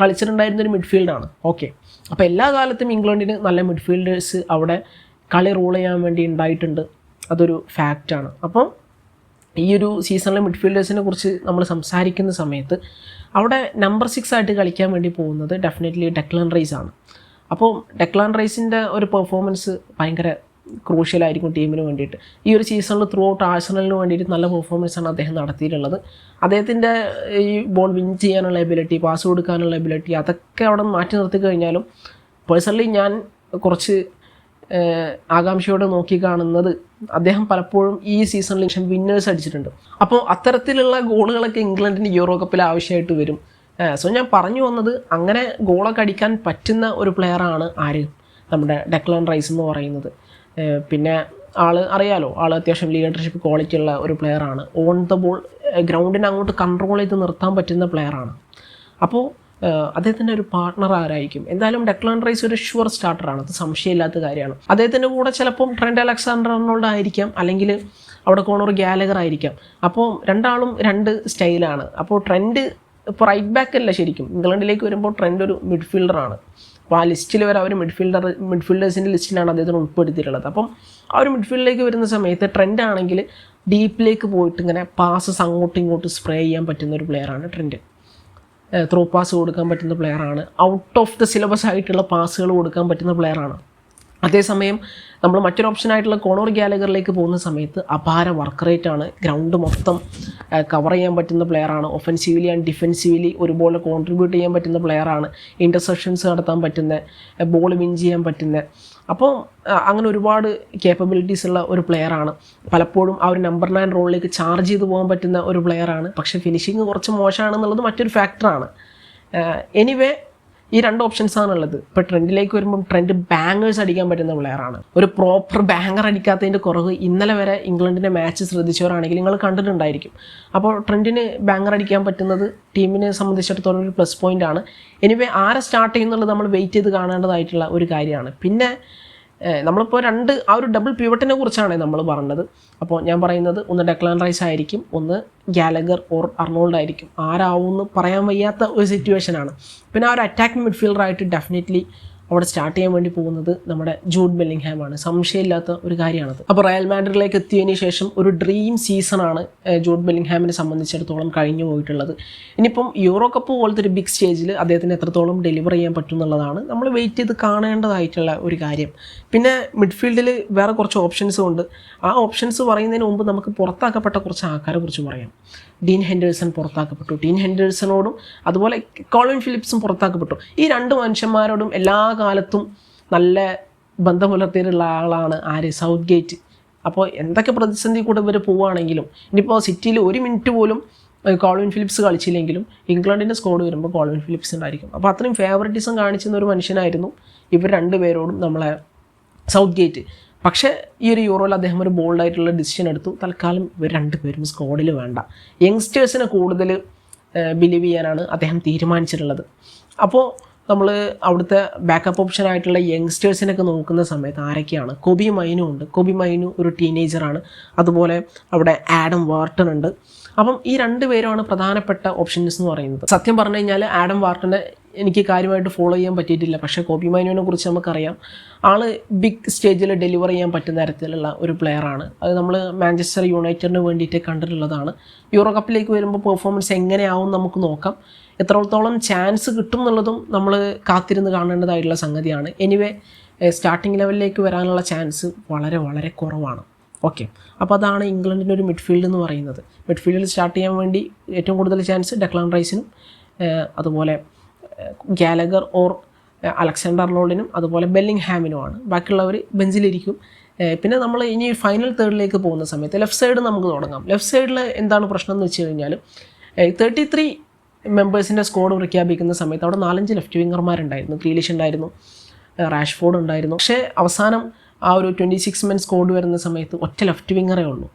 കളിച്ചിട്ടുണ്ടായിരുന്ന ഒരു മിഡ്ഫീൽഡാണ്. ഓക്കെ. അപ്പോൾ എല്ലാ കാലത്തും ഇംഗ്ലണ്ടിന് നല്ല മിഡ്ഫീൽഡേഴ്സ് അവിടെ കളി റൂൾ ചെയ്യാൻ വേണ്ടി ഉണ്ടായിട്ടുണ്ട്. അതൊരു ഫാക്റ്റാണ് അപ്പം ഈ ഒരു സീസണിലെ മിഡ്ഫീൽഡേഴ്സിനെ കുറിച്ച് നമ്മൾ സംസാരിക്കുന്ന സമയത്ത് അവിടെ നമ്പർ സിക്സ് ആയിട്ട് കളിക്കാൻ വേണ്ടി പോകുന്നത് ഡെഫിനറ്റ്ലി ഡെക്ലാൻ റൈസ് ആണ്. അപ്പോൾ ഡെക്ലാൻ റൈസിന്റെ ഒരു പെർഫോമൻസ് ഭയങ്കര ക്രൂഷ്യലായിരിക്കും ടീമിന് വേണ്ടിയിട്ട്. ഈ ഒരു സീസണിൽ ത്രൂ ഔട്ട് ആഴ്സണലിന് വേണ്ടിയിട്ട് നല്ല പെർഫോമൻസ് ആണ് അദ്ദേഹം നടത്തിയിട്ടുള്ളത്. അദ്ദേഹത്തിന്റെ ഈ ബോൾ വിൻ ചെയ്യാനുള്ള എബിലിറ്റി പാസ് കൊടുക്കാനുള്ള എബിലിറ്റി അതൊക്കെ അവിടെ മാറ്റി നിർത്തി കഴിഞ്ഞാലും പേഴ്സണലി ഞാൻ കുറച്ച് ആകാംക്ഷയോടെ നോക്കി കാണുന്നത് അദ്ദേഹം പലപ്പോഴും ഈ സീസണിൽ ലക്ഷം വിന്നേഴ്സ് അടിച്ചിട്ടുണ്ട്. അപ്പോൾ അത്തരത്തിലുള്ള ഗോളുകളൊക്കെ ഇംഗ്ലണ്ടിന് യൂറോ കപ്പിൽ ആവശ്യമായിട്ട് വരും. സോ ഞാൻ പറഞ്ഞു വന്നത് അങ്ങനെ ഗോളൊക്കെ അടിക്കാൻ പറ്റുന്ന ഒരു പ്ലെയറാണ് ആര്? നമ്മുടെ ഡെക്ലോൺ റൈസ് എന്ന് പറയുന്നത്. പിന്നെ ആൾ അറിയാലോ ആൾ അത്യാവശ്യം ലീഡർഷിപ്പ് ക്വാളിറ്റി ഉള്ള ഒരു പ്ലെയറാണ് ഓൺ ദ ബോൾ ഗ്രൗണ്ടിനെ അങ്ങോട്ട് കൺട്രോൾ ചെയ്ത് നിർത്താൻ പറ്റുന്ന പ്ലെയറാണ് അപ്പോൾ അദ്ദേഹത്തിന്റെ ഒരു പാർട്ണർ ആരായിരിക്കും? എന്തായാലും ഡെക്ലാൻ റൈസ് ഒരു ഷുവർ സ്റ്റാർട്ടറാണ് അത് സംശയമില്ലാത്ത കാര്യമാണ്. അദ്ദേഹത്തിന്റെ കൂടെ ചിലപ്പം ട്രെൻഡ് അലക്സാണ്ടർ അർണോൾഡ് ആയിരിക്കാം. അല്ലെങ്കിൽ അവിടെ കോണർ ഗാലഗർ ആയിരിക്കാം. അപ്പോൾ രണ്ടാളും രണ്ട് സ്റ്റൈലാണ് അപ്പോൾ ട്രെൻഡ് ഇപ്പോൾ റൈറ്റ് ബാക്ക് അല്ല ശരിക്കും. ഇംഗ്ലണ്ടിലേക്ക് വരുമ്പോൾ ട്രെൻഡ് ഒരു മിഡ്ഫീൽഡറാണ് അപ്പോൾ ആ ലിസ്റ്റിൽ വരെ അവർ മിഡ്ഫീൽഡർ മിഡ്ഫീൽഡേഴ്സിന്റെ ലിസ്റ്റിലാണ് അദ്ദേഹത്തിന് ഉൾപ്പെടുത്തിയിട്ടുള്ളത്. അപ്പം ആ ഒരു മിഡ്ഫീൽഡിലേക്ക് വരുന്ന സമയത്ത് ട്രെൻഡ് ആണെങ്കിൽ ഡീപ്പിലേക്ക് പോയിട്ട് ഇങ്ങനെ പാസസ് അങ്ങോട്ടും ഇങ്ങോട്ടും സ്പ്രേ ചെയ്യാൻ പറ്റുന്ന ഒരു പ്ലെയറാണ് ട്രെൻഡ് ത്രോ പാസ് കൊടുക്കാൻ പറ്റുന്ന പ്ലെയറാണ് ഔട്ട് ഓഫ് ദ സിലബസ് ആയിട്ടുള്ള പാസുകൾ കൊടുക്കാൻ പറ്റുന്ന പ്ലെയറാണ് അതേസമയം നമ്മൾ മറ്റൊരു ഓപ്ഷൻ ഓപ്ഷനായിട്ടുള്ള കോണോർ ഗാലഗറിലേക്ക് പോകുന്ന സമയത്ത് അപാര വർക്ക് റേറ്റ് ആണ്. ഗ്രൗണ്ട് മൊത്തം കവർ ചെയ്യാൻ പറ്റുന്ന പ്ലെയറാണ് ഒഫൻസീവ്ലി ആൻഡ് ഡിഫെൻസീവ്ലി ഒരുപോലെ കോൺട്രിബ്യൂട്ട് ചെയ്യാൻ പറ്റുന്ന പ്ലെയറാണ് ഇന്റർസെപ്ഷൻസ് നടത്താൻ പറ്റുന്ന ബോൾ വിൻ ചെയ്യാൻ പറ്റുന്ന. അപ്പോൾ അങ്ങനെ ഒരുപാട് കേപ്പബിലിറ്റീസ് ഉള്ള ഒരു പ്ലെയറാണ് പലപ്പോഴും ആ ഒരു നമ്പർ നയൻ റോളിലേക്ക് ചാർജ് ചെയ്ത് പോകാൻ പറ്റുന്ന ഒരു പ്ലെയറാണ് പക്ഷേ ഫിനിഷിങ് കുറച്ച് മോശമാണെന്നുള്ളത് മറ്റൊരു ഫാക്ടറാണ് എനിവേ ഈ രണ്ട് ഓപ്ഷൻസ് ആണ് ഉള്ളത് ഇപ്പോൾ ട്രെൻഡിലേക്ക് വരുമ്പോൾ ട്രെൻഡ് ബാങ്ങേഴ്സ് അടിക്കാൻ പറ്റുന്ന പ്ലെയറാണ് ഒരു പ്രോപ്പർ ബാങ്ങർ അടിക്കാത്തതിന്റെ കുറവ് ഇന്നലെ വരെ ഇംഗ്ലണ്ടിന്റെ മാച്ച് ശ്രദ്ധിച്ചവരാണെങ്കിൽ നിങ്ങൾ കണ്ടിട്ടുണ്ടായിരിക്കും. അപ്പോൾ ട്രെൻഡിന് ബാങ്ങർ അടിക്കാൻ പറ്റുന്നത് ടീമിനെ സംബന്ധിച്ചിടത്തോളം ഒരു പ്ലസ് പോയിന്റ് ആണ്. എനിവേ ആരെ സ്റ്റാർട്ട് ചെയ്യുന്നുള്ളത് നമ്മൾ വെയിറ്റ് ചെയ്ത് കാണേണ്ടതായിട്ടുള്ള ഒരു കാര്യമാണ്. പിന്നെ നമ്മളിപ്പോൾ രണ്ട് ആ ഒരു ഡബിൾ പ്യൂവട്ടിനെ കുറിച്ചാണ് നമ്മൾ പറഞ്ഞത്. അപ്പോൾ ഞാൻ പറയുന്നത് ഒന്ന് ഡെക്ലാൻ റൈസ് ആയിരിക്കും ഒന്ന് ഗാലഗർ ഓർ അർണോൾഡ് ആയിരിക്കും. ആരാവും എന്ന് പറയാൻ വയ്യാത്ത ഒരു സിറ്റുവേഷനാണ് പിന്നെ ആ ഒരു അറ്റാക്കിംഗ് മിഡ്ഫീൽഡറായിട്ട് ഡെഫിനറ്റ്ലി അവിടെ സ്റ്റാർട്ട് ചെയ്യാൻ വേണ്ടി പോകുന്നത് നമ്മുടെ ജൂഡ് ബെല്ലിംഗ്ഹാം ആണ്. സംശയമില്ലാത്ത ഒരു കാര്യമാണത്. അപ്പോൾ റയൽ മാഡ്രിഡിലേക്ക് എത്തിയതിന് ശേഷം ഒരു ഡ്രീം ആണ് ജൂഡ് ബെല്ലിംഗ്ഹാമിനെ സംബന്ധിച്ചിടത്തോളം കഴിഞ്ഞു പോയിട്ടുള്ളത്. ഇനിയിപ്പം യൂറോ കപ്പ് പോലത്തെ ഒരു ബിഗ് സ്റ്റേജിൽ അദ്ദേഹത്തിന് എത്രത്തോളം ഡെലിവർ ചെയ്യാൻ പറ്റും എന്നുള്ളതാണ് നമ്മൾ വെയിറ്റ് ചെയ്ത് കാണേണ്ടതായിട്ടുള്ള ഒരു കാര്യം. പിന്നെ മിഡ്ഫീൽഡിൽ വേറെ കുറച്ച് ഓപ്ഷൻസും ഉണ്ട്. ആ ഓപ്ഷൻസ് പറയുന്നതിന് മുമ്പ് നമുക്ക് പുറത്താക്കപ്പെട്ട കുറച്ച് ആൾക്കാരെ കുറിച്ച് പറയാം. ഡീൻ ഹെൻഡേഴ്സൺ പുറത്താക്കപ്പെട്ടു. ഡീൻ ഹെൻഡേഴ്സണോടും അതുപോലെ കോളിൻ ഫിലിപ്സും പുറത്താക്കപ്പെട്ടു. ഈ രണ്ട് മനുഷ്യന്മാരോടും എല്ലാ കാലത്തും നല്ല ബന്ധം പുലർത്തിയിട്ടുള്ള ആളാണ് ആര്? സൗത്ത് ഗേറ്റ് അപ്പോൾ എന്തൊക്കെ പ്രതിസന്ധി കൂടെ ഇവർ പോവുകയാണെങ്കിലും ഇനിയിപ്പോൾ സിറ്റിയിൽ ഒരു മിനിറ്റ് പോലും കോളിൻ ഫിലിപ്സ് കളിച്ചില്ലെങ്കിലും ഇംഗ്ലണ്ടിന്റെ സ്കോഡ് വരുമ്പോൾ കോളിൻ ഫിലിപ്സ് ഉണ്ടായിരിക്കും. അപ്പോൾ അത്രയും ഫേവററ്റിസം കാണിച്ചിരുന്ന ഒരു മനുഷ്യനായിരുന്നു ഇവർ രണ്ടുപേരോടും നമ്മളെ സൗത്ത് ഗേറ്റ് പക്ഷേ ഈ ഒരു യൂറോയിൽ അദ്ദേഹം ഒരു ബോൾഡായിട്ടുള്ള ഡിസിഷൻ എടുത്തു. തൽക്കാലം ഇവർ രണ്ടുപേരും സ്ക്വാഡിൽ വേണ്ട. യങ്സ്റ്റേഴ്സിനെ കൂടുതൽ ബിലീവ് ചെയ്യാനാണ് അദ്ദേഹം തീരുമാനിച്ചിട്ടുള്ളത്. അപ്പോൾ നമ്മൾ അവിടുത്തെ ബാക്കപ്പ് ഓപ്ഷൻ ആയിട്ടുള്ള യങ്സ്റ്റേഴ്സിനൊക്കെ നോക്കുന്ന സമയത്ത് ആരൊക്കെയാണ്? കൊബി മൈനു ഉണ്ട്. കൊബി മൈനു ഒരു ടീനേജറാണ് അതുപോലെ അവിടെ ആഡം വാർട്ടൺ ഉണ്ട്. അപ്പം ഈ രണ്ട് പേരുമാണ് പ്രധാനപ്പെട്ട ഓപ്ഷൻസ് എന്ന് പറയുന്നത്. സത്യം പറഞ്ഞു കഴിഞ്ഞാൽ ആഡം വാർട്ടനെ എനിക്ക് കാര്യമായിട്ട് ഫോളോ ചെയ്യാൻ പറ്റിയിട്ടില്ല. പക്ഷേ കോബി മൈനുവിനെ കുറിച്ച് നമുക്കറിയാം. ആൾ ബിഗ് സ്റ്റേജിൽ ഡെലിവർ ചെയ്യാൻ പറ്റുന്ന തരത്തിലുള്ള ഒരു പ്ലെയറാണ് അത് നമ്മൾ മാഞ്ചസ്റ്റർ യുണൈറ്റഡിന് വേണ്ടിയിട്ട് കണ്ടിട്ടുള്ളതാണ്. യൂറോ കപ്പിലേക്ക് വരുമ്പോൾ പെർഫോമൻസ് എങ്ങനെയാവും നമുക്ക് നോക്കാം. എത്രത്തോളം ചാൻസ് കിട്ടും എന്നുള്ളതും നമ്മൾ കാത്തിരുന്ന് കാണേണ്ടതായിട്ടുള്ള സംഗതിയാണ്. എനിവേ സ്റ്റാർട്ടിംഗ് ലെവലിലേക്ക് വരാനുള്ള ചാൻസ് വളരെ വളരെ കുറവാണ്. ഓക്കെ അപ്പോൾ അതാണ് ഇംഗ്ലണ്ടിന്റെ ഒരു മിഡ്ഫീൽഡ് എന്ന് പറയുന്നത്. മിഡ്ഫീൽഡിൽ സ്റ്റാർട്ട് ചെയ്യാൻ വേണ്ടി ഏറ്റവും കൂടുതൽ ചാൻസ് ഡെക്ലാൻ റൈസിനും അതുപോലെ ഗാലഗർ ഓർ അലക്സാണ്ടർ ലോഡിനും അതുപോലെ ബെല്ലിംഗ് ഹാമിനുമാണ് ബാക്കിയുള്ളവർ ബെഞ്ചിലിരിക്കും. പിന്നെ നമ്മൾ ഇനി ഫൈനൽ തേർഡിലേക്ക് പോകുന്ന സമയത്ത് ലെഫ്റ്റ് സൈഡ് നമുക്ക് തുടങ്ങാം. ലെഫ്റ്റ് സൈഡിൽ എന്താണ് പ്രശ്നം എന്ന് വെച്ച് കഴിഞ്ഞാൽ തേർട്ടി ത്രീ മെമ്പേഴ്സിന്റെ സ്കോഡ് പ്രഖ്യാപിക്കുന്ന സമയത്ത് അവിടെ നാലഞ്ച് ലെഫ്റ്റ് വിങ്ങർമാരുണ്ടായിരുന്നു ഗ്രീലിഷ് ഉണ്ടായിരുന്നു റാഷ്ഫോർഡ് ഉണ്ടായിരുന്നു. പക്ഷേ അവസാനം ആ ഒരു ട്വന്റി സിക്സ് മെൻ സ്കോഡ് വരുന്ന സമയത്ത് ഒറ്റ ലെഫ്റ്റ് വിങ്ങറേ ഉള്ളൂ.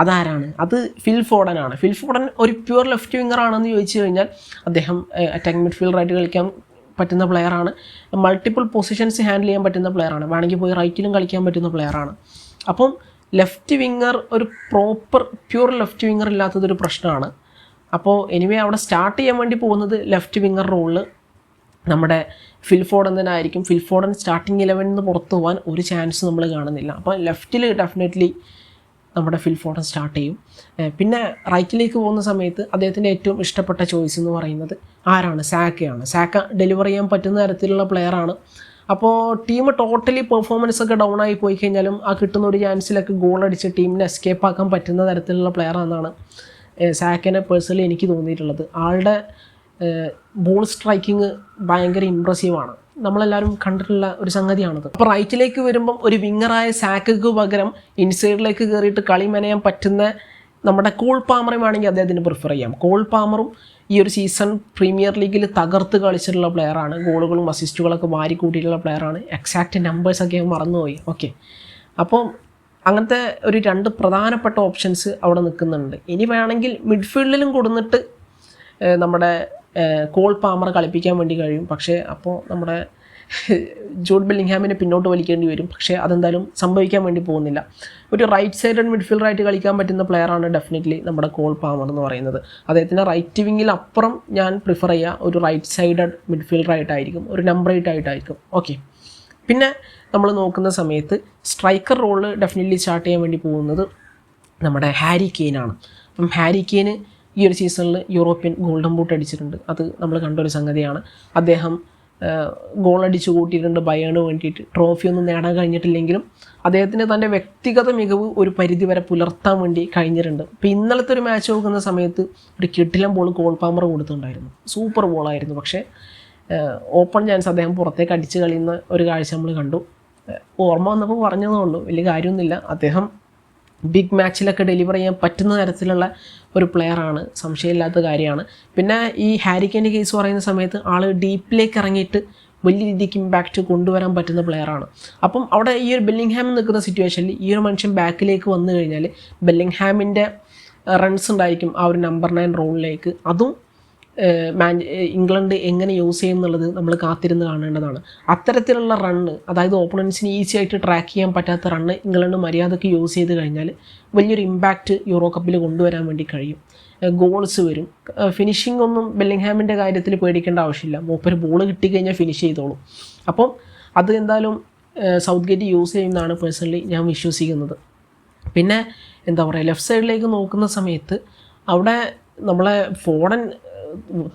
അതാരാണ്? അത് ഫിൽ ഫോഡനാണ് ഫിൽ ഫോഡൻ ഒരു പ്യുവർ ലെഫ്റ്റ് വിങ്ങർ ആണെന്ന് ചോദിച്ചു കഴിഞ്ഞാൽ അദ്ദേഹം അറ്റാക്ക് അറ്റാക്കിംഗ് മിഡ്ഫീൽഡറായിട്ട് കളിക്കാൻ പറ്റുന്ന പ്ലെയറാണ് മൾട്ടിപ്പിൾ പൊസിഷൻസ് ഹാൻഡിൽ ചെയ്യാൻ പറ്റുന്ന പ്ലെയറാണ് വേണമെങ്കിൽ പോയി റൈറ്റിലും കളിക്കാൻ പറ്റുന്ന പ്ലെയറാണ് അപ്പം ലെഫ്റ്റ് വിങ്ങർ ഒരു പ്രോപ്പർ പ്യുവർ ലെഫ്റ്റ് വിങ്ങർ ഇല്ലാത്തതൊരു പ്രശ്നമാണ്. അപ്പോൾ എനിവേ അവിടെ സ്റ്റാർട്ട് ചെയ്യാൻ വേണ്ടി പോകുന്നത് ലെഫ്റ്റ് വിങ്ങർ റോളിൽ നമ്മുടെ ഫിൽഫോർഡൻ തന്നെ ആയിരിക്കും. ഫിൽഫോർഡൻ സ്റ്റാർട്ടിങ് ഇലവനിൽ നിന്ന് പുറത്തു പോകാൻ ഒരു ചാൻസ് നമ്മൾ കാണുന്നില്ല. അപ്പോൾ ലെഫ്റ്റിൽ ഡെഫിനറ്റ്ലി നമ്മുടെ ഫിൽ ഫോട്ടോ സ്റ്റാർട്ട് ചെയ്യും. പിന്നെ റൈറ്റിലേക്ക് പോകുന്ന സമയത്ത് അദ്ദേഹത്തിന്റെ ഏറ്റവും ഇഷ്ടപ്പെട്ട ചോയ്സ് എന്ന് പറയുന്നത് ആരാണ്? സാക്കയാണ്. സാക്ക ഡെലിവർ ചെയ്യാൻ പറ്റുന്ന തരത്തിലുള്ള പ്ലെയറാണ് അപ്പോൾ ടീം ടോട്ടലി പെർഫോമൻസ് ഒക്കെ ഡൗൺ ആയി പോയി കഴിഞ്ഞാലും ആ കിട്ടുന്ന ഒരു ചാൻസിലൊക്കെ ഗോൾ അടിച്ച് ടീമിനെ എസ്കേപ്പ് ആക്കാൻ പറ്റുന്ന തരത്തിലുള്ള പ്ലെയറാണെന്നാണ് സാക്കിനെ പേഴ്സണലി എനിക്ക് തോന്നിയിട്ടുള്ളത്. ആളുടെ ബോൾ സ്ട്രൈക്കിങ് ഭയങ്കര ഇമ്പ്രസീവാണ് നമ്മളെല്ലാവരും കണ്ടിട്ടുള്ള ഒരു സംഗതിയാണത്. അപ്പോൾ റൈറ്റിലേക്ക് വരുമ്പം ഒരു വിങ്ങറായ സാക്കക്ക് പകരം ഇൻസൈഡിലേക്ക് കയറിയിട്ട് കളി മെനയാൻ പറ്റുന്ന നമ്മുടെ കോൾ പാമറും വേണമെങ്കിൽ അദ്ദേഹത്തിന് പ്രിഫർ ചെയ്യാം. കോൾ പാമറും ഈ ഒരു സീസൺ പ്രീമിയർ ലീഗിൽ തകർത്ത് കളിച്ചിട്ടുള്ള പ്ലെയറാണ് ഗോളുകളും അസിസ്റ്റുകളൊക്കെ വാരി കൂട്ടിയിട്ടുള്ള പ്ലെയറാണ് എക്സാക്റ്റ് നമ്പേഴ്സ് ഒക്കെ മറന്നുപോയി. ഓക്കെ അപ്പോൾ അങ്ങനത്തെ ഒരു രണ്ട് പ്രധാനപ്പെട്ട ഓപ്ഷൻസ് അവിടെ നിൽക്കുന്നുണ്ട്. ഇനി വേണമെങ്കിൽ മിഡ്ഫീൽഡിലും കൊടുന്നിട്ട് നമ്മുടെ കോൾ പാമർ കളിപ്പിക്കാൻ വേണ്ടി കഴിയും. പക്ഷേ അപ്പോൾ നമ്മുടെ ജോൺ ബെല്ലിംഗ്ഹാമിനെ പിന്നോട്ട് വലിക്കേണ്ടി വരും. പക്ഷേ അതെന്തായാലും സംഭവിക്കാൻ വേണ്ടി പോകുന്നില്ല. ഒരു റൈറ്റ് സൈഡ് മിഡ്ഫീൽഡറായിട്ട് കളിക്കാൻ പറ്റുന്ന പ്ലെയറാണ് ഡെഫിനറ്റ്ലി നമ്മുടെ കോൾ പാമർ എന്ന് പറയുന്നത്. അദ്ദേഹത്തിന്റെ റൈറ്റ് വിങ്ങിൽ അപ്പുറം ഞാൻ പ്രിഫർ ചെയ്യുക ഒരു റൈറ്റ് സൈഡഡ് മിഡ്ഫീൽഡറായിട്ടായിരിക്കും ഒരു നമ്പർ എയ്റ്റ് ആയിട്ടായിരിക്കും. ഓക്കെ പിന്നെ നമ്മൾ നോക്കുന്ന സമയത്ത് സ്ട്രൈക്കർ റോൾ ഡെഫിനറ്റ്ലി സ്റ്റാർട്ട് ചെയ്യാൻ വേണ്ടി പോകുന്നത് നമ്മുടെ ഹാരി കെയിനാണ് അപ്പം ഹാരി കെയിന് ഈ ഒരു സീസണിൽ യൂറോപ്യൻ ഗോൾഡൻ ബൂട്ട് അടിച്ചിട്ടുണ്ട്. അത് നമ്മൾ കണ്ടൊരു സംഗതിയാണ്. അദ്ദേഹം ഗോൾ അടിച്ചു കൂട്ടിയിട്ടുണ്ട് ബയേണ് വേണ്ടിയിട്ട്. ട്രോഫി ഒന്നും നേടാൻ കഴിഞ്ഞിട്ടില്ലെങ്കിലും അദ്ദേഹത്തിന് തന്റെ വ്യക്തിഗത മികവ് ഒരു പരിധി വരെ പുലർത്താൻ വേണ്ടി കഴിഞ്ഞിട്ടുണ്ട്. ഇപ്പം ഇന്നലത്തെ ഒരു മാച്ച് നോക്കുന്ന സമയത്ത് ഒരു കിട്ടിലം ബോൾ ഗോൾ പാമർ കൊടുത്തിട്ടുണ്ടായിരുന്നു. സൂപ്പർ ബോളായിരുന്നു പക്ഷേ ഓപ്പൺ ചാൻസ് അദ്ദേഹം പുറത്തേക്ക് അടിച്ച് കളിയുന്ന ഒരു കാഴ്ച നമ്മൾ കണ്ടു. ഓർമ്മ വന്നപ്പോൾ പറഞ്ഞതേ ഉള്ളൂ. വലിയ കാര്യമൊന്നുമില്ല. അദ്ദേഹം ബിഗ് മാച്ചിലൊക്കെ ഡെലിവർ ചെയ്യാൻ പറ്റുന്ന തരത്തിലുള്ള ഒരു പ്ലെയറാണ് സംശയമില്ലാത്ത കാര്യമാണ്. പിന്നെ ഈ ഹാരിക്കേന്റെ കേസ് പറയുന്ന സമയത്ത് ആൾ ഡീപ്പിലേക്ക് ഇറങ്ങിയിട്ട് വലിയ രീതിക്ക് ഇമ്പാക്റ്റ് കൊണ്ടുവരാൻ പറ്റുന്ന പ്ലെയറാണ് അപ്പം അവിടെ ഈ ഒരു ബെല്ലിംഗ്ഹാം നിൽക്കുന്ന സിറ്റുവേഷനിൽ ഈ ഒരു മനുഷ്യൻ ബാക്കിലേക്ക് വന്നു കഴിഞ്ഞാൽ ബെല്ലിംഗ്ഹാമിന്റെ റൺസ് ഉണ്ടായിരിക്കും ആ ഒരു നമ്പർ നയൻ റോളിലേക്ക് അതും ഇംഗ്ലണ്ട് എങ്ങനെ യൂസ് ചെയ്യും എന്നുള്ളത് നമ്മൾ കാത്തിരുന്ന് കാണേണ്ടതാണ്. അത്തരത്തിലുള്ള റണ്ണ് അതായത് ഓപ്പണൻസിന് ഈസി ആയിട്ട് ട്രാക്ക് ചെയ്യാൻ പറ്റാത്ത റണ്ണ് ഇംഗ്ലണ്ട് മര്യാദയ്ക്ക് യൂസ് ചെയ്ത് കഴിഞ്ഞാൽ വലിയൊരു ഇമ്പാക്റ്റ് യൂറോ കപ്പിൽ കൊണ്ടുവരാൻ വേണ്ടി കഴിയും. ഗോൾസ് വരും. ഫിനിഷിംഗ് ഒന്നും ബെല്ലിംഗ്ഹാമിന്റെ കാര്യത്തിൽ പേടിക്കേണ്ട ആവശ്യമില്ല. മൂപ്പര് ബോൾ കിട്ടിക്കഴിഞ്ഞാൽ ഫിനിഷ് ചെയ്തോളും. അപ്പം അത് എന്തായാലും സൗത്ത് ഗേറ്റ് യൂസ് ചെയ്യുന്നതാണ് പേഴ്സണലി ഞാൻ വിശ്വസിക്കുന്നത്. പിന്നെ എന്താ പറയുക ലെഫ്റ്റ് സൈഡിലേക്ക് നോക്കുന്ന സമയത്ത് അവിടെ നമ്മളെ ഫോഡൻ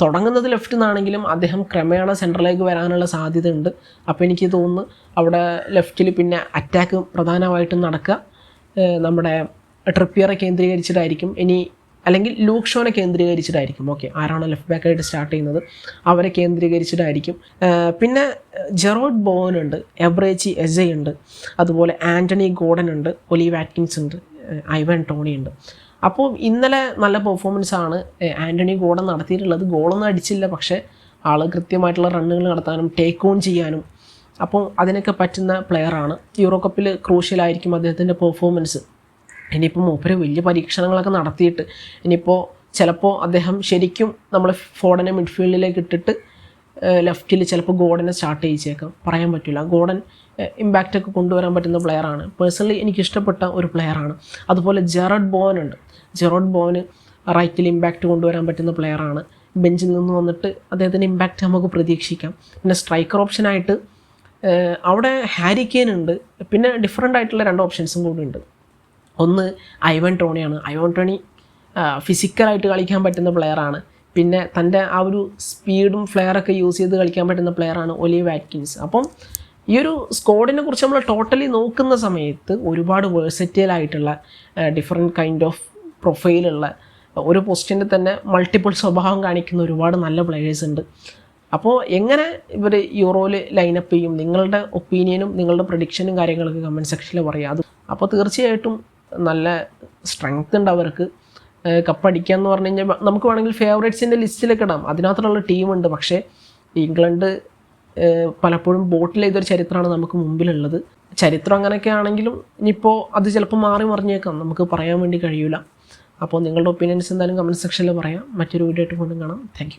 തുടങ്ങുന്നത് ലെഫ്റ്റ് നിന്നാണെങ്കിലും അദ്ദേഹം ക്രമേണ സെൻട്രലിലേക്ക് വരാനുള്ള സാധ്യത ഉണ്ട് അപ്പോൾ എനിക്ക് തോന്നുന്നു അവിടെ ലെഫ്റ്റിൽ പിന്നെ അറ്റാക്ക് പ്രധാനമായിട്ടും നടക്കുക. നമ്മുടെ ട്രിപ്പിയറെ കേന്ദ്രീകരിച്ചിട്ടായിരിക്കും. ഇനി അല്ലെങ്കിൽ ലൂക്ക് ഷോനെ കേന്ദ്രീകരിച്ചിട്ടായിരിക്കും. ഓക്കെ ആരാണ് ലെഫ്റ്റ് ബാക്കായിട്ട് സ്റ്റാർട്ട് ചെയ്യുന്നത് അവരെ കേന്ദ്രീകരിച്ചിട്ടായിരിക്കും. പിന്നെ ജെറോഡ് ബോവൻ ഉണ്ട് എബ്രേച്ചി എസെ ഉണ്ട് അതുപോലെ ആന്റണി ഗോഡൻ ഉണ്ട് ഒലി വാറ്റ്കിൻസ് ഉണ്ട് ഐവൻ ടോണി ഉണ്ട്. അപ്പോൾ ഇന്നലെ നല്ല പെർഫോമൻസ് ആണ്. ആന്റണി ഗോഡൻ നടത്തിയിട്ടുള്ളത്. ഗോളൊന്നും അടിച്ചില്ല. പക്ഷേ ആൾ കൃത്യമായിട്ടുള്ള റണ്ണുകൾ നടത്താനും ടേക്ക് ഓൺ ചെയ്യാനും അപ്പോൾ അതിനൊക്കെ പറ്റുന്ന പ്ലെയറാണ് യൂറോ കപ്പിൽ ക്രൂഷ്യലായിരിക്കും അദ്ദേഹത്തിന്റെ പെർഫോമൻസ് ഇനിയിപ്പോൾ മൂപ്പര് വലിയ പരീക്ഷണങ്ങളൊക്കെ നടത്തിയിട്ട് ഇനിയിപ്പോൾ ചിലപ്പോൾ അദ്ദേഹം ശരിക്കും നമ്മൾ ഫോർഡനെ മിഡ്ഫീൽഡിലേക്ക് ഇട്ടിട്ട് ലെഫ്റ്റിൽ ചിലപ്പോൾ ഗോഡനെ സ്റ്റാർട്ട് ചെയ്യിച്ചേക്കാം. പറയാൻ പറ്റില്ല ഗോഡൻ ഇമ്പാക്റ്റ് ഒക്കെ കൊണ്ടുവരാൻ പറ്റുന്ന പ്ലെയറാണ് പേഴ്സണലി എനിക്കിഷ്ടപ്പെട്ട ഒരു പ്ലെയറാണ് അതുപോലെ ജെറഡ് ബോവൻ ഉണ്ട്. ജെറോഡ് ബോവന് റൈറ്റിൽ ഇമ്പാക്റ്റ് കൊണ്ടുവരാൻ പറ്റുന്ന പ്ലെയറാണ് ബെഞ്ചിൽ നിന്ന് വന്നിട്ട് അദ്ദേഹത്തിന്റെ ഇമ്പാക്റ്റ് നമുക്ക് പ്രതീക്ഷിക്കാം. പിന്നെ സ്ട്രൈക്കർ ഓപ്ഷനായിട്ട് അവിടെ ഹാരി കെയിൻ ഉണ്ട്. പിന്നെ ഡിഫറെന്റ് ആയിട്ടുള്ള രണ്ട് ഓപ്ഷൻസും കൂടി ഉണ്ട്. ഒന്ന് ഐവൻ ടോണിയാണ് ഐവൻ ടോണി ഫിസിക്കലായിട്ട് കളിക്കാൻ പറ്റുന്ന പ്ലെയറാണ് പിന്നെ തന്റെ ആ ഒരു സ്പീഡും ഫ്ലെയറൊക്കെ യൂസ് ചെയ്ത് കളിക്കാൻ പറ്റുന്ന പ്ലെയറാണ് ഒലി വാറ്റ്കിൻസ്. അപ്പം ഈ ഒരു സ്കോഡിനെ കുറിച്ച് നമ്മൾ ടോട്ടലി നോക്കുന്ന സമയത്ത് ഒരുപാട് വേഴ്സറ്റൈൽ ആയിട്ടുള്ള ഡിഫറെന്റ് കൈൻഡ് ഓഫ് പ്രൊഫൈലുള്ള ഒരു പോസ്റ്റിന്റെ തന്നെ മൾട്ടിപ്പിൾ സ്വഭാവം കാണിക്കുന്ന ഒരുപാട് നല്ല പ്ലെയേഴ്സ് ഉണ്ട്. അപ്പോൾ എങ്ങനെ ഇവർ യൂറോയിൽ ലൈനപ്പ് ചെയ്യും? നിങ്ങളുടെ ഒപ്പീനിയനും നിങ്ങളുടെ പ്രഡിക്ഷനും കാര്യങ്ങളൊക്കെ കമന്റ് സെക്ഷനിൽ പറയാം. അത് അപ്പോൾ തീർച്ചയായിട്ടും നല്ല സ്ട്രെങ്ത് ഉണ്ട് അവർക്ക്. കപ്പടിക്കുക എന്ന് പറഞ്ഞു കഴിഞ്ഞാൽ നമുക്ക് വേണമെങ്കിൽ ഫേവറേറ്റ്സിന്റെ ലിസ്റ്റിലൊക്കെ ഇടാം. അതിനകത്തുള്ള ടീമുണ്ട് പക്ഷേ ഇംഗ്ലണ്ട് പലപ്പോഴും ബോട്ടിൽ ചെയ്തൊരു ചരിത്രമാണ് നമുക്ക് മുമ്പിലുള്ളത്. ചരിത്രം അങ്ങനെയൊക്കെ ആണെങ്കിലും ഇനിയിപ്പോൾ അത് ചിലപ്പോൾ മാറി മറിഞ്ഞേക്കാം. നമുക്ക് പറയാൻ വേണ്ടി കഴിയൂല. അപ്പോൾ നിങ്ങളുടെ ഒപ്പീനിയൻസ് എന്തായാലും കമന്റ് സെക്ഷനിൽ പറയാം. മറ്റൊരു വീഡിയോ ആയിട്ട് കൊണ്ടും കാണാം. താങ്ക്